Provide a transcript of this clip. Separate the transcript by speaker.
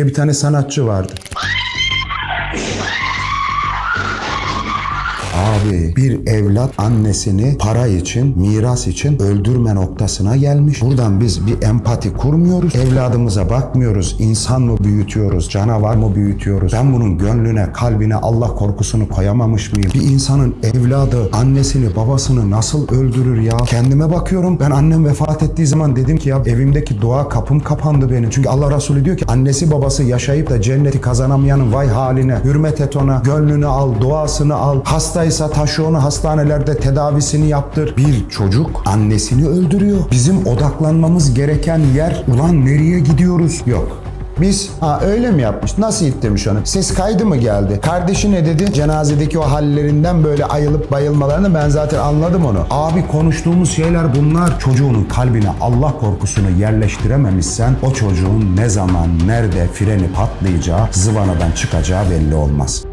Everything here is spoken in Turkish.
Speaker 1: diye bir tane sanatçı vardı. Abi bir evlat annesini para için, miras için öldürme noktasına gelmiş. Buradan biz bir empati kurmuyoruz. Evladımıza bakmıyoruz. İnsan mı büyütüyoruz, canavar mı büyütüyoruz? Ben bunun gönlüne, kalbine Allah korkusunu koyamamış mıyım? Bir insanın evladı annesini, babasını nasıl öldürür ya? Kendime bakıyorum. Ben annem vefat ettiği zaman dedim ki ya evimdeki dua kapım kapandı benim. Çünkü Allah Resulü diyor ki annesi babası yaşayıp da cenneti kazanamayanın vay haline. Hürmet et ona, gönlünü al, duasını al. Hastaysa taşı onu hastanelerde tedavisini yaptır. Bir çocuk annesini öldürüyor. Bizim odaklanmamız gereken yer ulan nereye gidiyoruz? Yok. Biz ha öyle mi yapmış? Nasıl ittirmiş onu? Ses kaydı mı geldi? Kardeşi ne dedi? Cenazedeki o hallerinden böyle ayılıp bayılmalarını ben zaten anladım onu. Abi konuştuğumuz şeyler bunlar. Çocuğunun kalbine Allah korkusunu yerleştirememişsen o çocuğun ne zaman nerede freni patlayacağı zıvanadan çıkacağı belli olmaz.